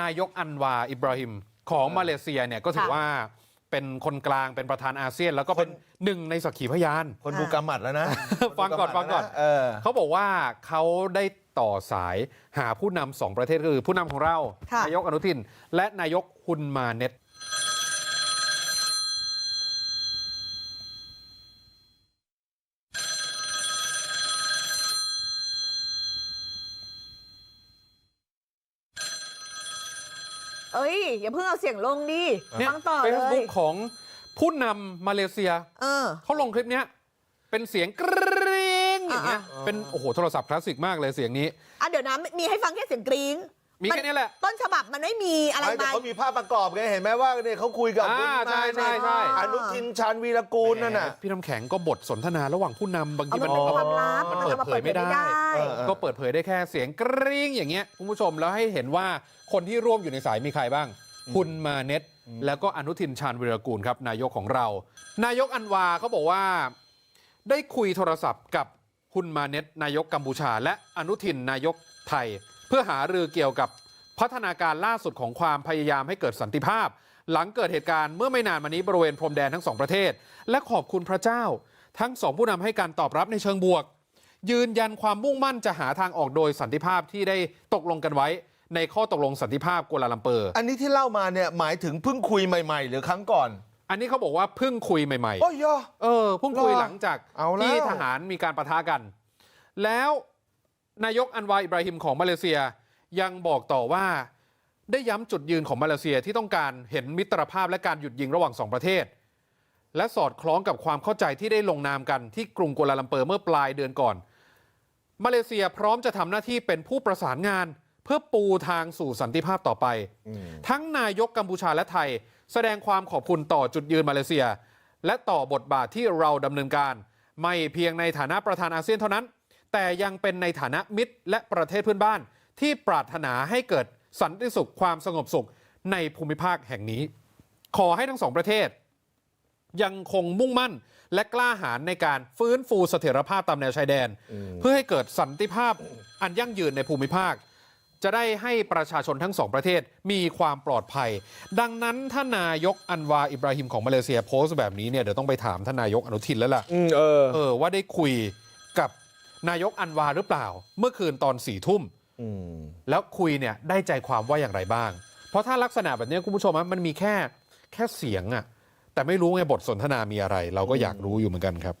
นายกอันวาอิบราฮิมของมาเลเซียเนี่ยก็ถือค่ะว่าเป็นคนกลางเป็นประธานอาเซียน แล้วก็เป็นหนึ่งในสักขีพยาน คนดูกำหมัดแล้วนะ ฟังก่อนคฟังก่อนดูำหมัดแล้วะเออเขาบอกว่าเขาได้ต่อสายหาผู้นำสองประเทศก็คือผู้นำของเราค่ะนายกอนุทิน และนายกฮุนมาเน็ต เอ้ย อย่าเพิ่งเอาเสียงลงดิเนี่ยฟังต่อเฟเลซยบุ๊กของผู้นำมาเลเซียเออเขาลงคลิปเนี้ยเป็นเสียงกริ๊งอย่างเงี้ยอ่าเป็นโอ้โหโทรศัพท์คลาสสิกมากเลยเสียงนี้อะเดี๋ยวนะมีให้ฟังแค่เสียงกรี๊ง มีแค่นี้แหละ ต้นฉบับมันไม่มีอะไรไม่แต่มา เขามีภาพประกอบไงเห็นไหมว่าเนี่ยเขาคุยกับอ่าคุณใช่ใช่ใช่ อนุทินชาญวีรกูลนั่นน่ะ พี่น้ำแข็งก็บทสนทนาระหว่างผู้นำบางเอาทีมัมันนเป็นความอ๋อลับมันมันเปิดเอามาเผยไม่ได้เออเออ ก็เปิดเผยได้แค่เสียงกริ๊งอย่างเงี้ยคุณผู้ชมแล้วให้เห็นว่าคนที่ร่วมอยู่ในสายมีใครบ้าง คุณมาเน็ตแล้วก็อนุทินชาญวีรกูลครับ นายกของเรา นายกอันวาเขาบอกว่า ได้คุยโทรศัพท์กับคุณมาเน็ตนายกกัมพูชา และอนุทินนายกไทย เพื่อหารือเกี่ยวกับพัฒนาการล่าสุดของความพยายามให้เกิดสันติภาพ หลังเกิดเหตุการณ์เมื่อไม่นานมานี้บริเวณพรมแดนทั้งสองประเทศ และขอบคุณพระเจ้า ทั้งสองผู้นำให้การตอบรับในเชิงบวก ยืนยันความมุ่งมั่นจะหาทางออกโดยสันติภาพที่ได้ตกลงกันไว้ ในข้อตกลงสันติภาพกัวลาลัมเปอร์ อันนี้ที่เล่ามาเนี่ยหมายถึงเพิ่งคุยใหม่ๆ หรือครั้งก่อน อันนี้เขาบอกว่าเพิ่งคุยใหม่ๆโอ้ยยอเออเพิ่งคุยเหรอหลังจากเอาแล้วที่ทหารมีการประทะกัน แล้ว นายกอันวาอิบราฮิมของมาเลเซียยังบอกต่อว่าได้ย้ำจุดยืนของมาเลเซียที่ต้องการเห็นมิตรภาพและการหยุดยิงระหว่างสองประเทศ และสอดคล้องกับความเข้าใจที่ได้ลงนามกันที่กรุงกัวลาลัมเปอร์เมื่อปลายเดือนก่อน มาเลเซียพร้อมจะทำหน้าที่เป็นผู้ประสานงาน เพื่อปูทางสู่สันติภาพต่อไป ทั้งนายกกัมพูชาและไทย แสดงความขอบคุณต่อจุดยืนมาเลเซีย และต่อบทบาทที่เราดำเนินการ ไม่เพียงในฐานะประธานอาเซียนเท่านั้น แต่ยังเป็นในฐานะมิตรและประเทศเพื่อนบ้านที่ปรารถนาให้เกิดสันติสุขความสงบสุขในภูมิภาคแห่งนี้ ขอให้ทั้งสองประเทศ ยังคงมุ่งมั่นและกล้าหาญในการฟื้นฟูเสถียรภาพตามแนวชายแดน เพื่อให้เกิดสันติภาพอันยั่งยืนในภูมิภาค จะได้ให้ประชาชนทั้งสองประเทศมีความปลอดภัย ดังนั้นถ้านายกอันวาอิบราฮิมของมาเลเซียโพสต์แบบนี้เนี่ยเดี๋ยวต้องไปถามท่านนายกอนุทินแล้วล่ะอืมเออเออว่าได้คุยกับ นายกอันวาหรือเปล่า เมื่อคืนตอนสี่ทุ่มอืมแล้วคุยเนี่ยได้ใจความว่าอย่างไรบ้าง เพราะถ้าลักษณะแบบนี้คุณผู้ชมอะมันมีแค่แค่เสียงอะแต่ไม่รู้ไงบทสนทนามีอะไร เราก็อยากรู้อยู่เหมือนกันครับ